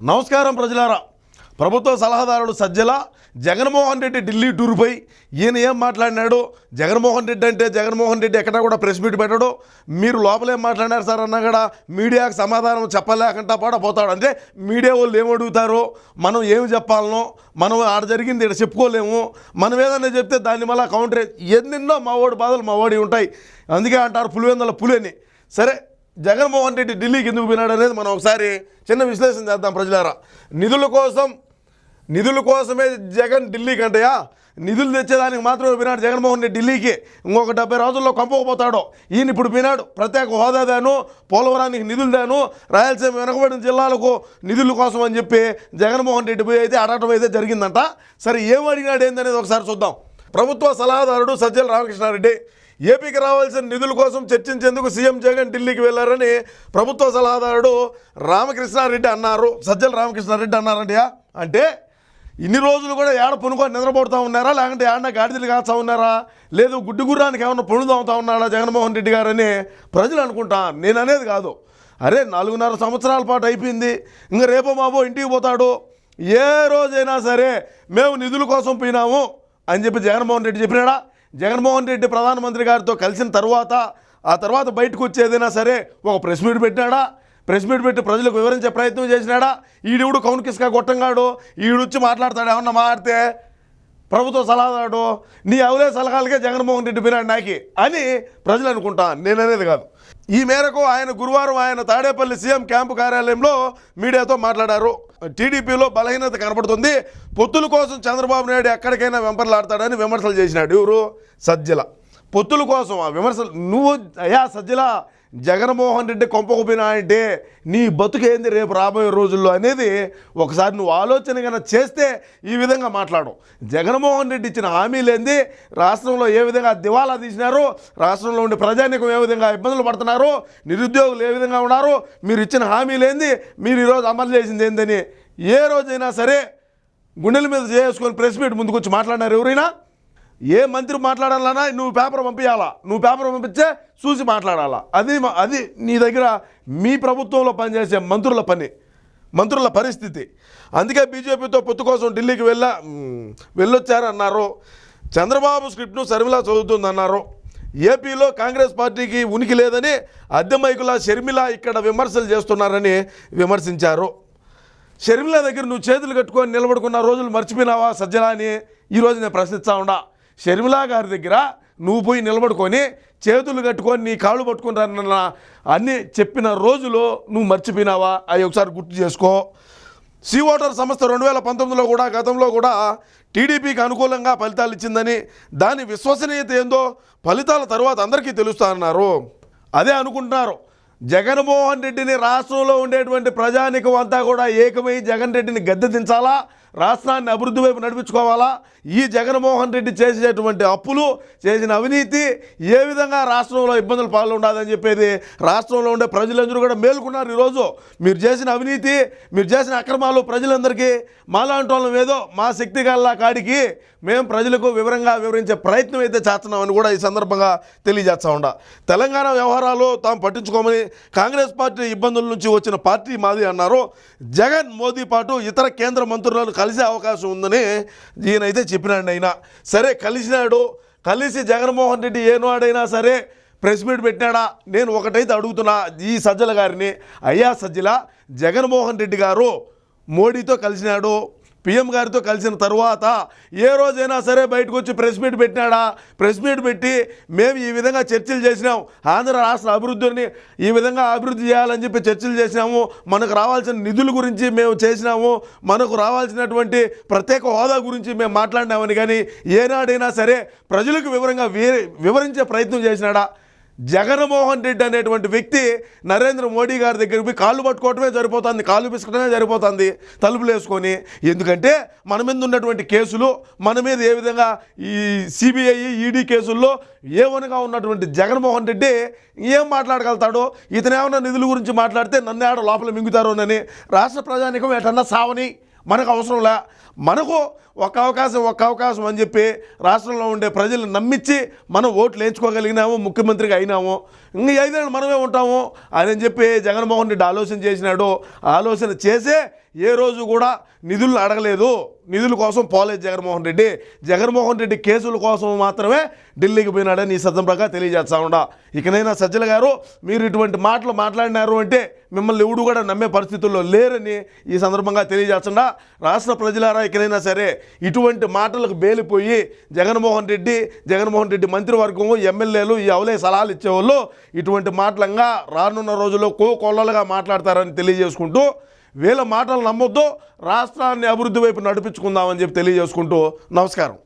నమస్కారం ప్రజలారా. ప్రభుత్వ సలహాదారుడు సజ్జల జగన్మోహన్ రెడ్డి ఢిల్లీ టూర్పై ఈయన ఏం మాట్లాడినాడు జగన్మోహన్ రెడ్డి అంటే జగన్మోహన్ రెడ్డి ఎక్కడ కూడా ప్రెస్ మీట్ పెట్టడు మీరు లోపలేం మాట్లాడినారు సార్ అన్నా కూడా మీడియాకు సమాధానం చెప్పలేకుండా పోతాడు అంటే మీడియా వాళ్ళు ఏమడుగుతారు మనం ఏమి చెప్పాలనో మనం ఆడ జరిగింది ఇక్కడ చెప్పుకోలేము. మనం ఏదైనా చెప్తే దాన్ని మళ్ళీ కౌంటర్ ఎన్నెన్నో మా బాధలు మా ఉంటాయి. అందుకే అంటారు పులివెందల పులిని. సరే జగన్మోహన్ రెడ్డి ఢిల్లీకి ఎందుకు పోయినాడు అనేది మనం ఒకసారి చిన్న విశ్లేషణ చేద్దాం ప్రజలారా. నిధుల కోసం నిధుల కోసమే జగన్ ఢిల్లీకి అంటయా నిధులు తెచ్చేదానికి మాత్రమే పోయినాడు జగన్మోహన్ రెడ్డి ఢిల్లీకి. ఇంకొక డెబ్బై రోజుల్లో కంపకపోతాడు. ఈయన ఇప్పుడు పోయినాడు. ప్రత్యేక హోదా దాను పోలవరానికి నిధులు దాను రాయలసీమ వెనకబడిన జిల్లాలకు నిధుల కోసం అని చెప్పి జగన్మోహన్ రెడ్డి పోయి అయితే అడగటం అయితే జరిగిందంట. సరే ఏం అడిగినాడు ఏందనేది ఒకసారి చూద్దాం. ప్రభుత్వ సలహాదారుడు సజ్జల రామకృష్ణారెడ్డి ఏపీకి రావాల్సిన నిధుల కోసం చర్చించేందుకు సీఎం జగన్ ఢిల్లీకి వెళ్ళారని ప్రభుత్వ సలహాదారుడు రామకృష్ణారెడ్డి అన్నారు. సజ్జల రామకృష్ణారెడ్డి అన్నారంటయా అంటే ఇన్ని రోజులు కూడా ఏడ పునుకొని నిద్రపోతా ఉన్నారా? లేకుంటే ఏడన్నా గాడిదలు కాస్తా ఉన్నారా? లేదు గుడ్డి గుర్రానికి ఏమన్నా పనులు అవుతా ఉన్నాడా జగన్మోహన్ రెడ్డి గారని ప్రజలు అనుకుంటా నేను అనేది కాదు. అరే నాలుగున్నర సంవత్సరాల పాటు అయిపోయింది. ఇంకా రేపో మాబో ఇంటికి పోతాడు. ఏ రోజైనా సరే మేము నిధుల కోసం పోయినాము అని చెప్పి జగన్మోహన్ రెడ్డి చెప్పినాడా? జగన్మోహన్ రెడ్డి ప్రధానమంత్రి గారితో కలిసిన తర్వాత ఆ తర్వాత బయటకు వచ్చి ఏదైనా సరే ఒక ప్రెస్ మీట్ పెట్టినాడా? ప్రెస్ మీట్ పెట్టి ప్రజలకు వివరించే ప్రయత్నం చేసినాడా? ఈడుడు కౌన్ కిస్కా కొట్టంగాడు? ఈడొచ్చి మాట్లాడతాడు ఏమన్నా మాట్లాడితే? ప్రభుత్వ సలహాదారుడు నీ అవలే సలహాలకే జగన్మోహన్ రెడ్డి బిర్యానీ నాకి అని ప్రజలు అనుకుంటా నేననేది కాదు. ఈ మేరకు ఆయన గురువారం ఆయన తాడేపల్లి సీఎం క్యాంపు కార్యాలయంలో మీడియాతో మాట్లాడారు. టీడీపీలో బలహీనత కనపడుతుంది పొత్తుల కోసం చంద్రబాబు నాయుడు ఎక్కడికైనా వెంపర్లాడతాడని విమర్శలు చేసినాడు. ఎవరు? సజ్జల. పొత్తుల కోసం ఆ విమర్శలు. నువ్వు అయ్యా సజ్జల జగన్మోహన్ రెడ్డి కొంపకపోయినా అంటే నీ బతుకేంది రేపు రాబోయే రోజుల్లో అనేది ఒకసారి నువ్వు ఆలోచన కనుక చేస్తే ఈ విధంగా మాట్లాడు. జగన్మోహన్ రెడ్డి ఇచ్చిన హామీలేంది రాష్ట్రంలో ఏ విధంగా దివాలా తీసినారు? రాష్ట్రంలో ఉండే ప్రజానికం ఏ విధంగా ఇబ్బందులు పడుతున్నారు? నిరుద్యోగులు ఏ విధంగా ఉన్నారు? మీరు ఇచ్చిన హామీలేంది మీరు ఈరోజు అమలు చేసింది ఏందని ఏ రోజైనా సరే గుండెల మీద చేసుకొని ప్రెస్ మీట్ ముందుకు వచ్చి మాట్లాడినారు ఎవరైనా? ఏ మంత్రి మాట్లాడాలన్నా నువ్వు పేపర్ పంపించాలా నువ్వు పేపర్ పంపించే చూసి మాట్లాడాలా? అది అది నీ దగ్గర మీ ప్రభుత్వంలో పనిచేసే మంత్రుల పని మంత్రుల పరిస్థితి. అందుకే బీజేపీతో పొత్తు కోసం ఢిల్లీకి వెళ్ళ వెళ్ళొచ్చారన్నారు. చంద్రబాబు స్క్రిప్ట్ను శర్మిల చదువుతుందన్నారు. ఏపీలో కాంగ్రెస్ పార్టీకి ఉనికి లేదని అద్దె మైకుల షర్మిల ఇక్కడ విమర్శలు చేస్తున్నారని విమర్శించారు. షర్మిల దగ్గర నువ్వు చేతులు కట్టుకొని నిలబడుకున్న రోజులు మర్చిపోయినావా సజ్జలా అని ఈరోజు నేను ప్రశ్నిస్తా ఉండా షర్మిలా గారి దగ్గర నువ్వు పోయి నిలబడుకొని చేతులు కట్టుకొని నీ కాళ్ళు పట్టుకుని రన్న అన్ని చెప్పిన రోజులో నువ్వు మర్చిపోయినావా? అవి ఒకసారి గుర్తు చేసుకో. సీ ఓటర్ సంస్థ రెండు వేల పంతొమ్మిదిలో కూడా గతంలో కూడా టీడీపీకి అనుకూలంగా ఫలితాలు ఇచ్చిందని దాని విశ్వసనీయత ఏందో ఫలితాల తర్వాత అందరికీ తెలుస్తానన్నారు అదే అనుకుంటున్నారు. జగన్మోహన్ రెడ్డిని రాష్ట్రంలో ఉండేటువంటి ప్రజానికం అంతా కూడా ఏకమై జగన్ రెడ్డిని గద్దె దించాలా? రాష్ట్రాన్ని అభివృద్ధి వైపు నడిపించుకోవాలా? ఈ జగన్మోహన్ రెడ్డి చేసేటువంటి అప్పులు చేసిన అవినీతి ఏ విధంగా రాష్ట్రంలో ఇబ్బందులు పాలు ఉండదని చెప్పేది రాష్ట్రంలో ఉండే ప్రజలందరూ కూడా మేలుకున్నారు ఈరోజు. మీరు చేసిన అవినీతి మీరు చేసిన అక్రమాలు ప్రజలందరికీ మాలాంటి వాళ్ళం ఏదో మా శక్తి గల్లా కాడికి మేము ప్రజలకు వివరంగా వివరించే ప్రయత్నం అయితే చేస్తున్నామని కూడా ఈ సందర్భంగా తెలియజేస్తా ఉండ తెలంగాణ వ్యవహారాలు తాము పట్టించుకోమని కాంగ్రెస్ పార్టీ ఇబ్బందుల నుంచి వచ్చిన పార్టీ మాది అన్నారు. జగన్ మోదీ పాటు ఇతర కేంద్ర మంత్రులను కలిసే అవకాశం ఉందని ఈయనైతే చెప్పినాడు అయినా సరే కలిసినాడు. కలిసి జగన్మోహన్ రెడ్డి ఏనాడైనా సరే ప్రెస్ మీట్ పెట్టినాడా? నేను ఒకటైతే అడుగుతున్నా ఈ సజ్జల గారిని. అయ్యా సజ్జల జగన్మోహన్ రెడ్డి గారు మోడీతో కలిసినాడు. పిఎం గారితో కలిసిన తర్వాత ఏ రోజైనా సరే బయటకు వచ్చి ప్రెస్ మీట్ పెట్టినాడా? ప్రెస్ మీట్ పెట్టి మేము ఈ విధంగా చర్చలు చేసినాం. ఆంధ్ర రాష్ట్ర అభివృద్ధిని ఈ విధంగా అభివృద్ధి చేయాలని చెప్పి చర్చలు చేసినాము. మనకు రావాల్సిన నిధుల గురించి మేము చేసినాము. మనకు రావాల్సినటువంటి ప్రత్యేక హోదా గురించి మేము మాట్లాడినామని కానీ ఏనాడైనా సరే ప్రజలకు వివరంగా వివరించే ప్రయత్నం చేసినాడా? జగన్మోహన్ రెడ్డి అనేటువంటి వ్యక్తి నరేంద్ర మోడీ గారి దగ్గరికి పోయి కాళ్ళు పట్టుకోవటమే సరిపోతుంది కాళ్ళు పిసుకటమే సరిపోతుంది తలుపులు వేసుకొని. ఎందుకంటే మన మీద ఉన్నటువంటి కేసులు మన మీద ఏ విధంగా ఈ సిబిఐ ఈడీ కేసుల్లో ఏమనగా ఉన్నటువంటి జగన్మోహన్ రెడ్డి ఏం మాట్లాడగలుగుతాడో ఇతను నిధుల గురించి మాట్లాడితే నన్ను ఆడ లోపల మింగుతారోనని రాష్ట్ర ప్రజానికం ఎటన్నా సావని మనకు అవసరంలా మనకు ఒక అవకాశం ఒక అవకాశం అని చెప్పి రాష్ట్రంలో ఉండే ప్రజలు నమ్మించి మనం ఓట్లు వేయించుకోగలిగినాము ముఖ్యమంత్రిగా అయినాము. ఇంక ఐదేళ్ళు మనమే ఉంటాము అని చెప్పి జగన్మోహన్ రెడ్డి ఆలోచన చేసినాడు. ఆలోచన చేసే ఏ రోజు కూడా నిధులను అడగలేదు. నిధుల కోసం పోలేదు జగన్మోహన్ రెడ్డి. జగన్మోహన్ రెడ్డి కేసుల కోసం మాత్రమే ఢిల్లీకి పోయినాడని ఈ సందర్భంగా తెలియజేస్తా ఉండా ఇకనైనా సజ్జల గారు మీరు ఇటువంటి మాటలు మాట్లాడినారు అంటే మిమ్మల్ని ఎవడు కూడా నమ్మే పరిస్థితుల్లో లేరని ఈ సందర్భంగా తెలియజేస్తుండ రాష్ట్ర ప్రజలారా ఇకనైనా సరే ఇటువంటి మాటలకు బేలిపోయి జగన్మోహన్ రెడ్డి జగన్మోహన్ రెడ్డి మంత్రివర్గం ఎమ్మెల్యేలు ఈ అవలే సలహాలు ఇచ్చేవాళ్ళు ఇటువంటి మాటలంగా రానున్న రోజుల్లో కో కొల్లలుగా మాట్లాడతారని తెలియజేసుకుంటూ వీళ్ళ మాటలు నమ్మొద్దు రాష్ట్రాన్ని అభివృద్ధి వైపు నడిపించుకుందామని చెప్పి తెలియజేసుకుంటూ నమస్కారం.